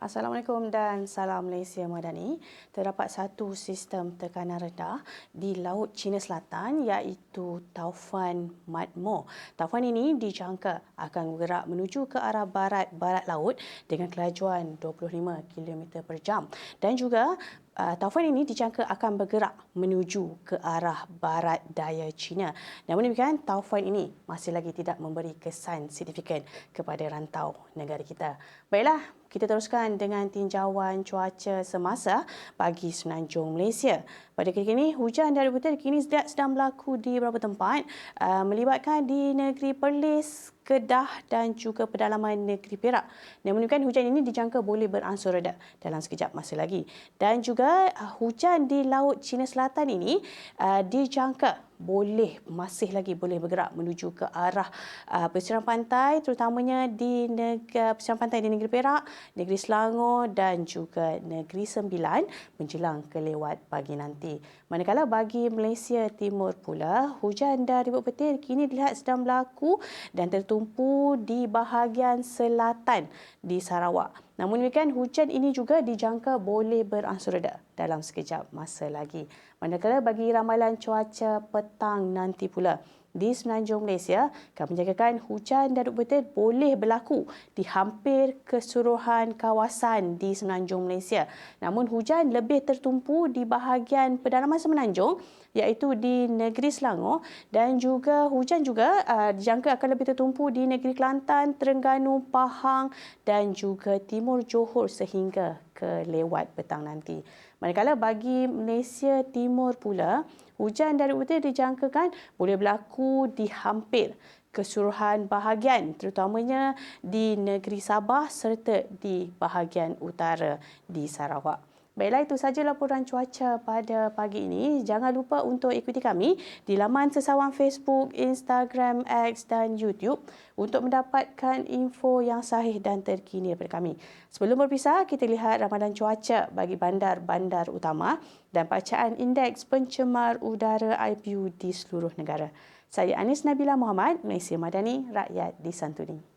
Assalamualaikum dan salam Malaysia Madani. Terdapat satu sistem tekanan rendah di Laut Cina Selatan iaitu Taufan Matmo. Taufan ini dijangka akan bergerak menuju ke arah barat-barat laut dengan kelajuan 25 km per jam. Dan juga uh, taufan ini dijangka akan bergerak menuju ke arah barat daya China. Namun demikian, taufan ini masih lagi tidak memberi kesan signifikan kepada rantau negara kita. Baiklah, kita teruskan dengan tinjauan cuaca semasa bagi Semenanjung Malaysia. Pada ketika ini, hujan dari butir kini sedang berlaku di beberapa tempat uh, melibatkan di negeri Perlis, Kedah dan juga pedalaman negeri Perak. Namun demikian, hujan ini dijangka boleh beransur reda dalam sekejap masa lagi. Dan juga uh, hujan di Laut Cina Selatan ini uh, dijangka boleh masih lagi boleh bergerak menuju ke arah uh, pesisir pantai terutamanya di negara pesisir pantai di negeri Perak, negeri Selangor dan juga negeri Sembilan menjelang kelewat pagi nanti. Manakala bagi Malaysia Timur pula, hujan dari ribut petir kini dilihat sedang berlaku dan tertumpu di bahagian selatan di Sarawak. Namun demikian, hujan ini juga dijangka boleh beransur reda dalam sekejap masa lagi. Manakala bagi ramalan cuaca petang nanti pula, di Semenanjung Malaysia, kami menjagakan hujan dan betul boleh berlaku di hampir keseluruhan kawasan di Semenanjung Malaysia. Namun hujan lebih tertumpu di bahagian pedalaman Semenanjung iaitu di negeri Selangor dan juga hujan juga uh, dijangka akan lebih tertumpu di negeri Kelantan, Terengganu, Pahang dan juga Timur Johor sehingga ke lewat petang nanti. Manakala bagi Malaysia Timur pula, hujan dari utara dijangkakan boleh berlaku di hampir keseluruhan bahagian terutamanya di negeri Sabah serta di bahagian utara di Sarawak. Baiklah itu saja laporan cuaca pada pagi ini. Jangan lupa untuk ikuti kami di laman sesawan Facebook, Instagram, X dan YouTube untuk mendapatkan info yang sahih dan terkini daripada kami. Sebelum berpisah, kita lihat ramalan cuaca bagi bandar-bandar utama dan bacaan indeks pencemar udara IPU di seluruh negara. Saya Anis Nabila Muhammad, Malaysia Madani, rakyat di Santuni.